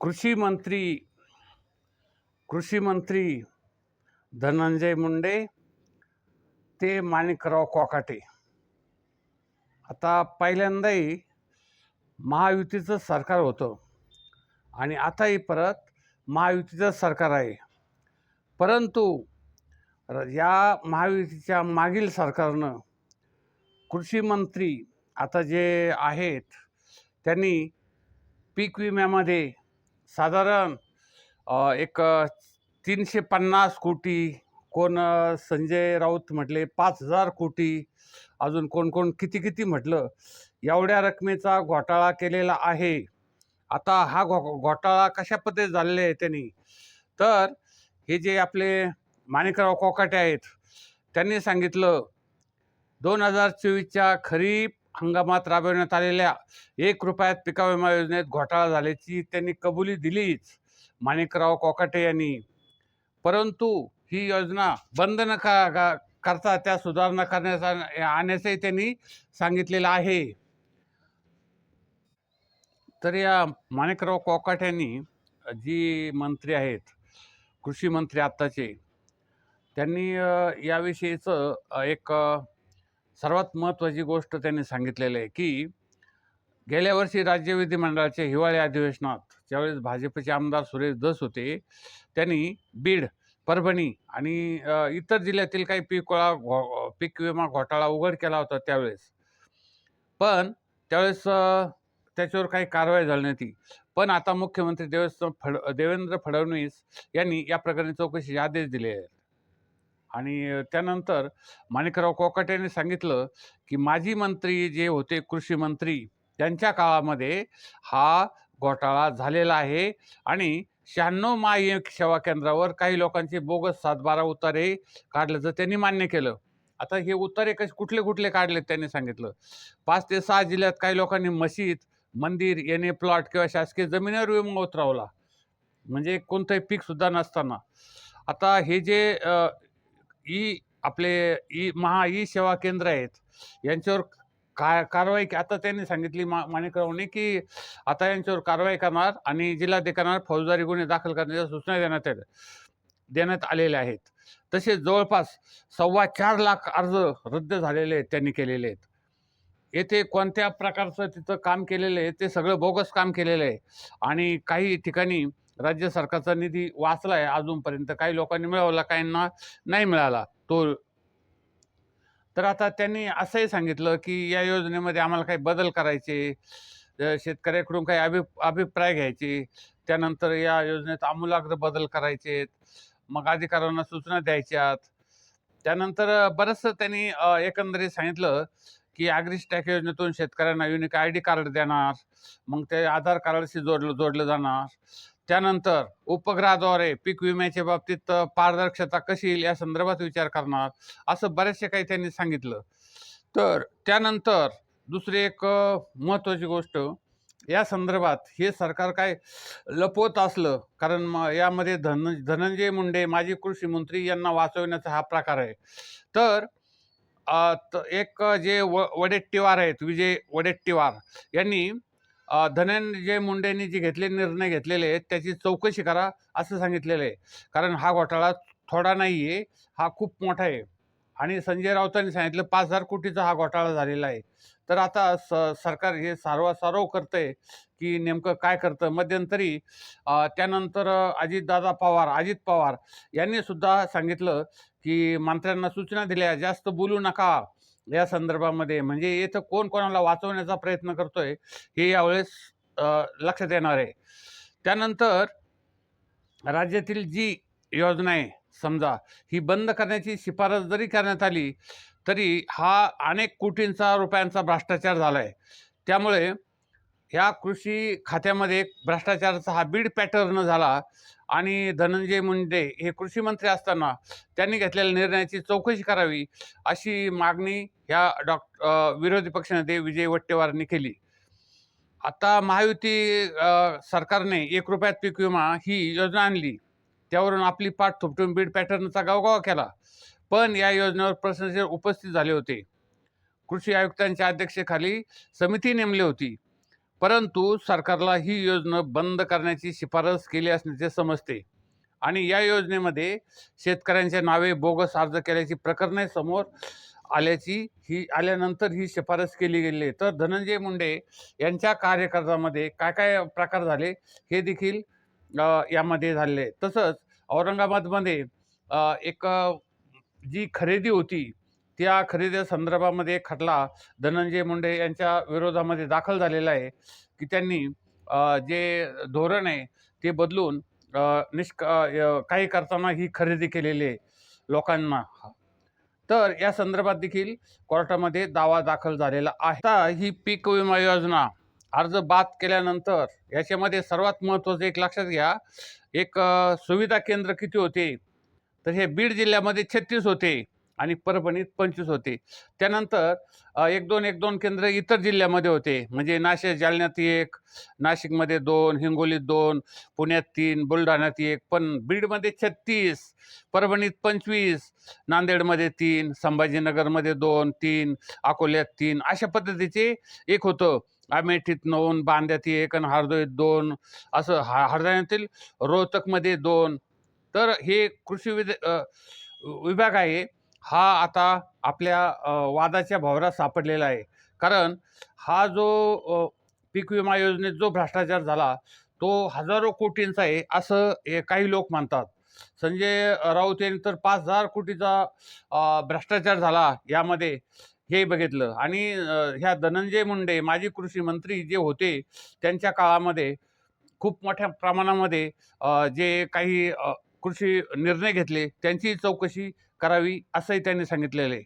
कृषी मंत्री कृषी मंत्री धनंजय मुंडे ते माणिकराव कोकाटे. आता पहिल्यांदाही महायुतीचं सरकार होतं आणि आताही परत महायुतीचं सरकार आहे. परंतु र- या महायुतीच्या मागील सरकारनं कृषी मंत्री आता जे आहेत त्यांनी पीक विम्यामध्ये साधारण एक तीनशे पन्नास कोटी कोण संजय राऊत म्हटले पाच हजार कोटी अजून कोण कोण किती किती म्हटलं एवढ्या रकमेचा घोटाळा केलेला आहे. आता हा घो घोटाळा कशा पद्धतीने झालेला आहे त्यांनी? तर हे जे आपले माणिकराव कोकाटे आहेत त्यांनी सांगितलं दोन हजार चोवीसच्या खरीप हंगामात राबविण्यात आलेल्या एक रुपयात पिका विमा योजनेत घोटाळा झाल्याची त्यांनी कबुली दिलीच माणिकराव कोकाटे यांनी. परंतु ही योजना बंद न का करता त्या सुधारणा करण्याचा आणण्याचंही त्यांनी सांगितलेलं आहे. तर या माणिकराव कोकाट यांनी जी मंत्री आहेत कृषी मंत्री आत्ताचे त्यांनी याविषयीचं एक सर्वात महत्त्वाची गोष्ट त्यांनी सांगितलेली आहे की गेल्या वर्षी राज्य विधिमंडळाच्या हिवाळी अधिवेशनात ज्यावेळेस भाजपचे आमदार सुरेश दस होते त्यांनी बीड परभणी आणि इतर जिल्ह्यातील काही पीक विमा घो पीक विमा घोटाळा उघड केला होता त्यावेळेस. पण त्यावेळेस त्याच्यावर काही कारवाई झाली नव्हती. पण आता मुख्यमंत्री देवेंद्र फड देवेंद्र फडणवीस यांनी या प्रकरणी चौकशीचे आदेश दिले आहेत. आणि त्यानंतर माणिकराव कोकाटे यांनी सांगितलं की माजी मंत्री जे होते कृषी मंत्री त्यांच्या काळामध्ये हा घोटाळा झालेला आहे आणि शहाण्णव माय सेवा केंद्रावर काही लोकांचे बोगस सातबारा उतारे काढल्याचं त्यांनी मान्य केलं. आता हे उतारे कसे कुठले कुठले काढलेत त्यांनी सांगितलं. पाच ते सहा जिल्ह्यात काही लोकांनी मशीद मंदिर येणे प्लॉट किंवा शासकीय जमिनीवर विमा उतरवला. म्हणजे कोणतंही पीक सुद्धा नसताना. आता हे जे ई आपले ई महा ई सेवा केंद्र आहेत. यांच्यावर का कारवाई आता त्यांनी सांगितली मा माणिकरावने की आता यांच्यावर कारवाई करणार आणि जिल्हाधिकाऱ्यांना फौजदारी गुन्हे दाखल करण्याच्या सूचना देण्यात आल्या देण्यात आलेल्या आहेत. तसेच जवळपास सव्वा चार लाख अर्ज रद्द झालेले आहेत त्यांनी केलेले आहेत. येथे कोणत्या प्रकारचं तिथं काम केलेलं आहे ते सगळं बोगस काम केलेलं आहे. आणि काही ठिकाणी राज्य सरकारचा निधी वाचला आहे अजूनपर्यंत. काही लोकांनी मिळवला काहींना नाही मिळाला तो. तर आता त्यांनी असंही सांगितलं की या योजनेमध्ये आम्हाला काही बदल करायचे शेतकऱ्याकडून काही अभि अभिप्राय घ्यायचे त्यानंतर या योजनेत आमूलाग्र बदल करायचे मग अधिकाऱ्यांना सूचना द्यायच्यात. त्यानंतर बरंचसं त्यांनी एकंदरीत सांगितलं की ॲग्रिस्टॅक योजनेतून शेतकऱ्यांना युनिक आय डी कार्ड देणार मग ते आधार कार्डशी जोडलं जोडलं जाणार. त्यानंतर उपग्रहाद्वारे पीक विम्याच्या बाबतीत पारदर्शकता कशी येईल या संदर्भात विचार करणार असं बरेचसे काही त्यांनी सांगितलं. तर त्यानंतर दुसरी एक महत्त्वाची गोष्ट या संदर्भात हे सरकार काय लपवत असलं कारण म यामध्ये धन धनंजय मुंडे माजी कृषी मंत्री यांना वाचवण्याचा हा प्रकार आहे. तर त एक जे व वडेट्टीवार आहेत विजय वडेट्टीवार यांनी धनंजय मुंडेंनी जे घेतले निर्णय घेतलेले आहेत त्याची चौकशी करा असं सांगितलेलं आहे. कारण हा घोटाळा थोडा नाही आहे हा खूप मोठा आहे. आणि संजय राऊतांनी सांगितलं पाच हजार कोटीचा हा घोटाळा झालेला आहे. तर आता स सरकार हे सारवासारव करतंय की नेमकं काय करतं? मध्यंतरी त्यानंतर अजितदादा पवार अजित पवार यांनी सुद्धा सांगितलं की मंत्र्यांना सूचना दिल्या जास्त बोलू नका. या संदर्भामध्ये म्हणजे इथं कोण कोणाला वाचवण्याचा प्रयत्न करतोय हे यावेळेस लक्षात येणार आहे. त्यानंतर राज्यातील जी योजना आहे समजा ही बंद करण्याची शिफारस जरी करण्यात आली तरी हा अनेक कोटींचा रुपयांचा भ्रष्टाचार झाला आहे त्यामुळे ह्या कृषी खात्यामध्ये एक भ्रष्टाचाराचा हा बीड पॅटर्न झाला आणि धनंजय मुंडे हे कृषी मंत्री असताना त्यांनी घेतलेल्या निर्णयाची चौकशी करावी अशी मागणी ह्या डॉक्ट विरोधी पक्षनेते विजय वट्टेवारांनी केली. आता महायुती सरकारने एक रुपयात पीक विमा ही योजना आणली. त्यावरून आपली पाठ थोपटून बीड पॅटर्नचा गावगाव केला. पण या योजनेवर प्रश्नचिन्ह उपस्थित झाले होते. कृषी आयुक्तांच्या अध्यक्षतेखाली समिती नेमली होती. परंतु सरकारला ही योजना बंद करण्याची शिफारस केली असल्याचे समजते आणि या योजनेमध्ये शेतकऱ्यांच्या नावे बोगस अर्ज केल्याची प्रकरणे समोर आल्याची ही आल्यानंतर ही शिफारस केली गेली आहे. तर धनंजय मुंडे यांच्या कार्यकर्त्यामध्ये काय काय प्रकार झाले हे देखील यामध्ये झाले आहे. तसंच औरंगाबादमध्ये एक जी खरेदी होती त्या खरेदी संदर्भामध्ये खटला धनंजय मुंडे यांच्या विरोधामध्ये दाखल झालेला आहे की त्यांनी जे धोरण आहे ते बदलून निष्क काही करताना ही खरेदी केलेली आहे लोकांना. तर या संदर्भात देखील कोर्टामध्ये दावा दाखल झालेला आहे. आता ही पीक विमा योजना अर्ज बाद केल्यानंतर याच्यामध्ये सर्वात महत्त्वाचं एक लक्षात घ्या एक सुविधा केंद्र किती होते? तर हे बीड जिल्ह्यामध्ये छत्तीस होते. आणि परभणीत पंचवीस होते. त्यानंतर एक दोन एक दोन केंद्र इतर जिल्ह्यामध्ये होते. म्हणजे नाशिक जालन्यात एक नाशिकमध्ये दोन हिंगोलीत दोन पुण्यात तीन बुलढाण्यात एक पण बीडमध्ये छत्तीस परभणीत पंचवीस नांदेडमध्ये तीन संभाजीनगरमध्ये दोन तीन अकोल्यात तीन अशा पद्धतीचे एक होतं. अमेठीत दोन बांद्यात एक आणि हरदोईत दोन असं हा हरदाण्यातील रोहतकमध्ये दोन. तर हे कृषी विद विभाग आहे. हा आता आपल्या वादाच्या भवरात सापडलेला आहे. कारण हा जो पीक विमा योजनेत जो भ्रष्टाचार झाला तो हजारो कोटींचा आहे असं हे काही लोक मानतात संजय राऊत यांनी तर पाच हजार कोटीचा भ्रष्टाचार झाला यामध्ये हे बघितलं. आणि ह्या धनंजय मुंडे माजी कृषी मंत्री जे होते त्यांच्या काळामध्ये खूप मोठ्या प्रमाणामध्ये जे काही कृषी निर्णय घेतले त्यांची चौकशी करावी असंही त्यांनी सांगितलेलं आहे.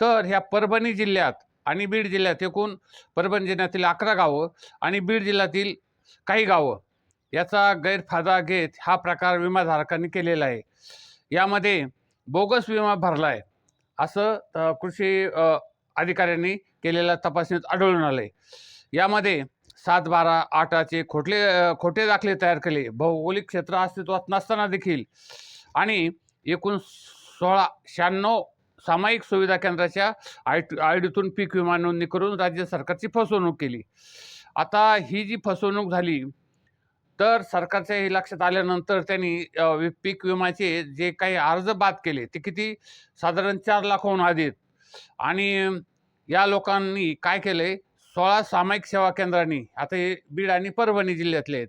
तर ह्या परभणी जिल्ह्यात आणि बीड जिल्ह्यात एकूण परभणी जिल्ह्यातील अकरा गावं आणि बीड जिल्ह्यातील काही गावं याचा गैरफायदा घेत हा प्रकार विमाधारकांनी केलेला आहे. यामध्ये बोगस विमा भरला आहे असं कृषी अधिकाऱ्यांनी केलेल्या तपासणीत आढळून आलं आहे यामध्ये सात बारा आठाचे खोटले खोटे दाखले तयार केले. भौगोलिक क्षेत्र अस्तित्वात नसताना देखील आणि एकूण सोळा शहाण्णव सामायिक सुविधा केंद्राच्या आय आय डीतून पीक विमा नोंदणी करून राज्य सरकारची फसवणूक केली. आता ही जी फसवणूक झाली तर सरकारच्या हे लक्षात आल्यानंतर त्यांनी पीक विम्याचे जे काही अर्ज बाद केले ते किती? साधारण चार लाखाहून आधी आणि या लोकांनी काय केले? सोळा सामायिक सेवा केंद्रांनी आता हे बीड आणि परभणी जिल्ह्यातले आहेत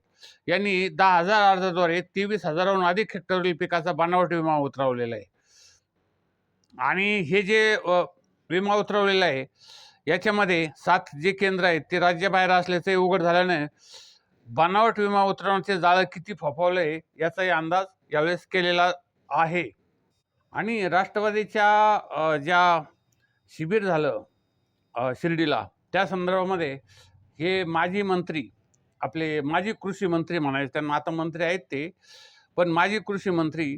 यांनी दहा हजार अर्जाद्वारे तेवीस हजाराहून अधिक हेक्टरवरील पिकाचा बनावट विमा उतरवलेला आहे. आणि हे जे विमा उतरवलेला आहे याच्यामध्ये सात जे केंद्र आहेत ते राज्याबाहेर असल्याचे उघड झाल्याने बनावट विमा उतरवण्याचे जाळं किती फोफावलं आहे याचाही अंदाज यावेळेस केलेला आहे. आणि राष्ट्रवादीच्या ज्या शिबिर झालं शिर्डीला त्या संदर्भामध्ये हे माजी मंत्री आपले माजी कृषी मंत्री म्हणायचे त्यांना आता मंत्री आहेत ते पण माजी कृषी मंत्री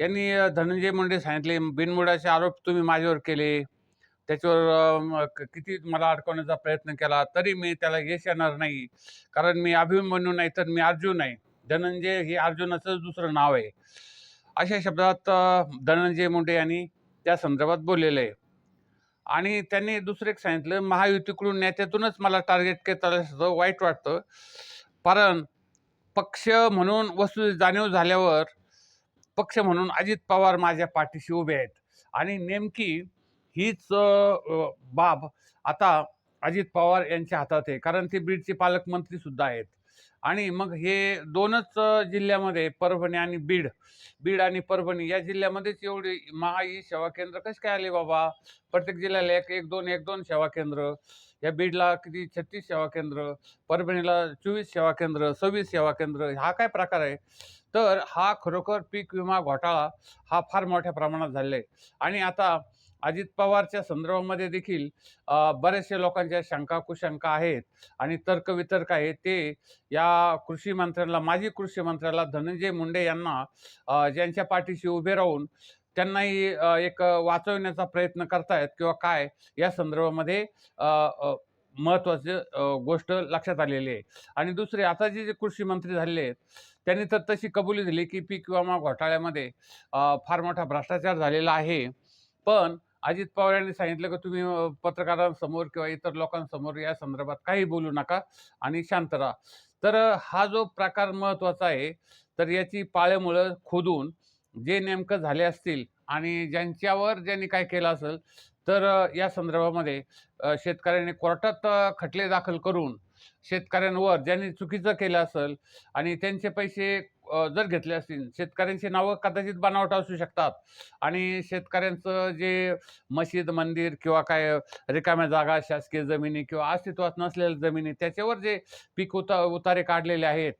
यांनी धनंजय मुंडे सांगितले बिनमुडाचे आरोप तुम्ही माझ्यावर केले. त्याच्यावर क- किती मला अडकवण्याचा प्रयत्न केला तरी मी त्याला यश येणार नाही. कारण मी अभिमन्यू नाही तर मी अर्जुन आहे धनंजय हे अर्जुनाचं दुसरं नाव आहे. अशा शब्दात धनंजय मुंडे यांनी त्या संदर्भात बोललेलं. आहे आणि त्यांनी दुसरं एक सांगितलं महायुतीकडून नेत्यातूनच मला टार्गेट केलं वाईट वाटतं. कारण पक्ष म्हणून वस्तू जाणीव झाल्यावर पक्ष म्हणून अजित पवार माझ्या पाठीशी उभे आहेत. आणि नेमकी हीच बाब आता अजित पवार यांच्या हातात आहे. कारण ते बीडचे पालकमंत्री सुद्धा आहेत. आणि मग हे दोनच जिल्ह्यामध्ये परभणी आणि बीड बीड आणि परभणी या जिल्ह्यामध्येच एवढी महाई सेवा केंद्र कसे काय आले बाबा? प्रत्येक जिल्ह्याला एक एक दोन एक दोन सेवा केंद्र. या बीडला किती छत्तीस सेवा केंद्र परभणीला चोवीस सेवा केंद्र सव्वीस सेवा केंद्र हा काय प्रकार आहे? तर हा खरोखर पीक विमा घोटाळा हा फार मोठ्या प्रमाणात झालेला आहे. आणि आता अजित पवारच्या संदर्भामध्ये देखील बरेचसे लोकांच्या शंका कुशंका आहेत आणि तर्कवितर्क आहेत. ते या कृषी मंत्र्याला माजी कृषी मंत्र्याला धनंजय मुंडे यांना ज्यांच्या पाठीशी उभे राहून त्यांनाही एक वाचवण्याचा प्रयत्न करतायत किंवा काय या संदर्भामध्ये महत्त्वाचे गोष्ट लक्षात आलेली आहे. आणि दुसरे आता जे जे कृषी मंत्री झालेले आहेत त्यांनी तर तशी कबुली दिली की पीक विमा घोटाळ्यामध्ये फार मोठा भ्रष्टाचार झालेला आहे. पण अजित पवार यांनी सांगितलं की तुम्ही पत्रकारांसमोर किंवा इतर लोकांसमोर या संदर्भात काही बोलू नका आणि शांत राहा. तर हा जो प्रकार महत्त्वाचा आहे तर याची पाळेमुळं खोदून जे नेमकं झाले असतील आणि ज्यांच्यावर ज्यांनी काय केलं असेल तर या संदर्भामध्ये शेतकऱ्यांनी कोर्टात खटले दाखल करून शेतकऱ्यांवर ज्यांनी चुकीचं केलं असेल आणि त्यांचे पैसे जर घेतले असतील शेतकऱ्यांची नावं कदाचित बनावट असू शकतात आणि शेतकऱ्यांचं जे मशीद मंदिर किंवा काय रिकाम्या जागा शासकीय जमिनी किंवा अस्तित्वात नसलेल्या जमिनी त्याच्यावर जे पीक उता उतारे काढलेले आहेत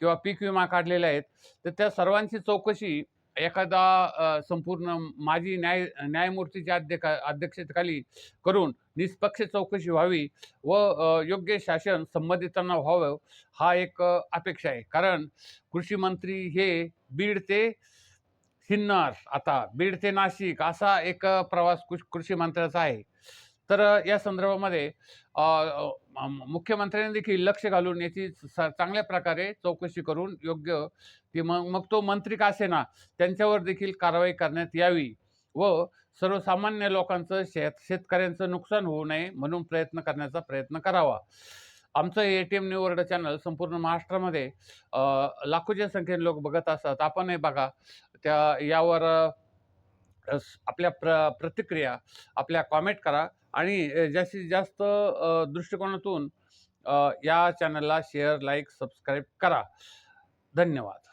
किंवा पीक विमा काढलेले आहेत तर त्या सर्वांची चौकशी एखादा संपूर्ण माजी न्याय न्यायमूर्तीच्या अध्यक्ष अध्यक्षतेखाली करून निष्पक्ष चौकशी व्हावी व योग्य शासन संबंधितांना व्हावं हा एक अपेक्षा आहे. कारण कृषी मंत्री हे बीड ते सिन्नर आता बीड ते नाशिक असा एक प्रवास कृषी मंत्र्याचा आहे. तर या संदर्भामध्ये मुख्यमंत्र्यांनी देखील लक्ष घालून याची स- चांगल्या प्रकारे चौकशी करून योग्य ती मग मग तो मंत्री का असेना त्यांच्यावर देखील कारवाई करण्यात यावी व सर्वसामान्य लोकांचं शेत शेतकऱ्यांचं नुकसान होऊ नये म्हणून प्रयत्न करण्याचा प्रयत्न करावा. आमचं A T M New World channel संपूर्ण महाराष्ट्रामध्ये लाखोच्या संख्येने लोक बघत असतात. आपणही बघा त्या यावर आपल्या प्र प्रतिक्रिया आपल्या कॉमेंट करा. आणि जास्तीत जास्त दृष्टिकोनातून या चॅनलला शेअर लाईक सबस्क्राईब करा. धन्यवाद.